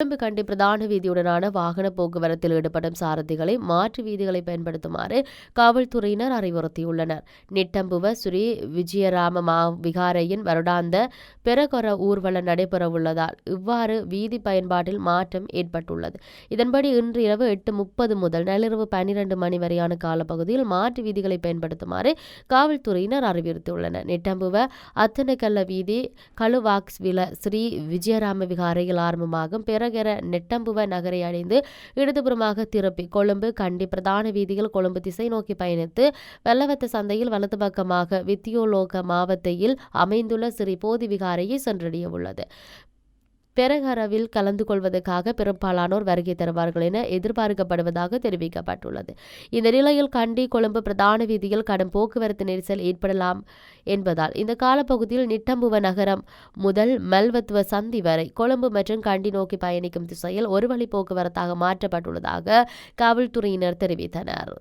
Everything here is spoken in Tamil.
கொழும்பு பிரதான வீதியுடனான வாகன போக்குவரத்தில் ஈடுபடும் சாரதிகளை மாற்று வீதிகளை பயன்படுத்துமாறு காவல்துறையினர் அறிவுறுத்தியுள்ளனர். நிட்டம்புவ ஸ்ரீ விஜயராம மா விகாரையின் வருடாந்த பெரகொர ஊர்வலம் நடைபெறவுள்ளதால் இவ்வாறு வீதி பயன்பாட்டில் மாற்றம் ஏற்பட்டுள்ளது. இதன்படி இன்று இரவு எட்டு முப்பது முதல் நள்ளிரவு பன்னிரண்டு மணி வரையான காலப்பகுதியில் மாற்று வீதிகளை பயன்படுத்துமாறு காவல்துறையினர் அறிவுறுத்தியுள்ளனர். நிட்டம்புவ அத்தனக்கல்ல வீதி கழுவாக்ஸ் வில ஸ்ரீ விஜயராம விகாரையில் ஆரம்பமாகும் பெற நகர நெட்டம்புவ நகரை அடைந்து இடதுபுறமாக திருப்பி கொழும்பு கண்டி பிரதான வீதியில் கொழும்பு திசை நோக்கி பயணித்து வெள்ளவத்த சந்தையில் வலது பக்கமாக வித்தியோலோக மாவத்தையில் அமைந்துள்ள ஸ்ரீ போதி விகாரையை சென்றடைய உள்ளது பெரகரவில் கலந்து கொள்வதற்காக பெரும்பாலானோர் வருகை தருவார்கள் என எதிர்பார்க்கப்படுவதாக தெரிவிக்கப்பட்டுள்ளது. இந்த நிலையில் கண்டி கொழும்பு பிரதான வீதியில் கடும் போக்குவரத்து நெரிசல் ஏற்படலாம் என்பதால் இந்த காலப்பகுதியில் நிட்டம்புவ நகரம் முதல் மெல்வத்துவ சந்தி வரை கொழும்பு மற்றும் கண்டி நோக்கி பயணிக்கும் திசையில் ஒரு வழி போக்குவரத்தாக மாற்றப்பட்டுள்ளதாக காவல்துறையினர் தெரிவித்தனர்.